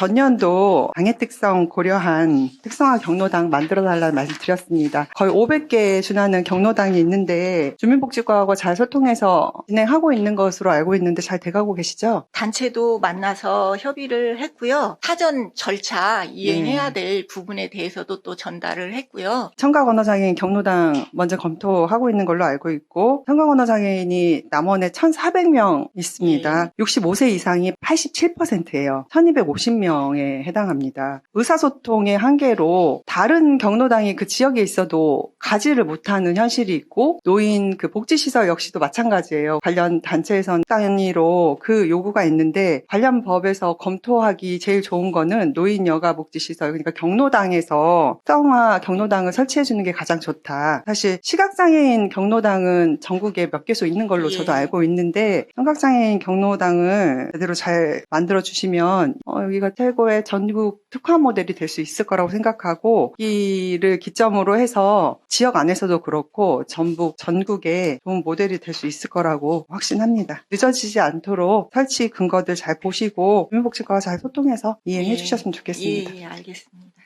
전년도 장애 특성 고려한 특성화 경로당 만들어 달라는 말씀 드렸습니다. 거의 500개에 준하는 경로당이 있는데 주민복지과하고 잘 소통해서 진행하고 있는 것으로 알고 있는데 잘 돼가고 계시죠? 단체도 만나서 협의를 했고요. 사전 절차 이행해야 네. 될 부분에 대해서도 또 전달을 했고요. 청각 언어 장애인 경로당 먼저 검토하고 있는 걸로 알고 있고 청각 언어 장애인이 남원에 1,400명 있습니다. 65세 이상이 87%예요. 1,250명 에 해당합니다. 의사소통의 한계로 다른 경로당이 그 지역에 있어도 가지를 못하는 현실이 있고 노인 그 복지시설 역시도 마찬가지예요. 관련 단체에선 단위로 그 요구가 있는데 관련 법에서 검토하기 제일 좋은 거는 노인 여가 복지시설 그러니까 경로당에서 성화 경로당을 설치해 주는 게 가장 좋다. 사실 시각장애인 경로당은 전국에 몇 개소 있는 걸로 예. 저도 알고 있는데 청각장애인 경로당을 제대로 잘 만들어 주시면 어, 여기가 최고의 전국 특화 모델이 될 수 있을 거라고 생각하고 이를 기점으로 해서 지역 안에서도 그렇고 전북 전국에 좋은 모델이 될 수 있을 거라고 확신합니다. 늦어지지 않도록 설치 근거들 잘 보시고 주민복지과와 잘 소통해서 이행해 예. 주셨으면 좋겠습니다. 예, 예, 알겠습니다.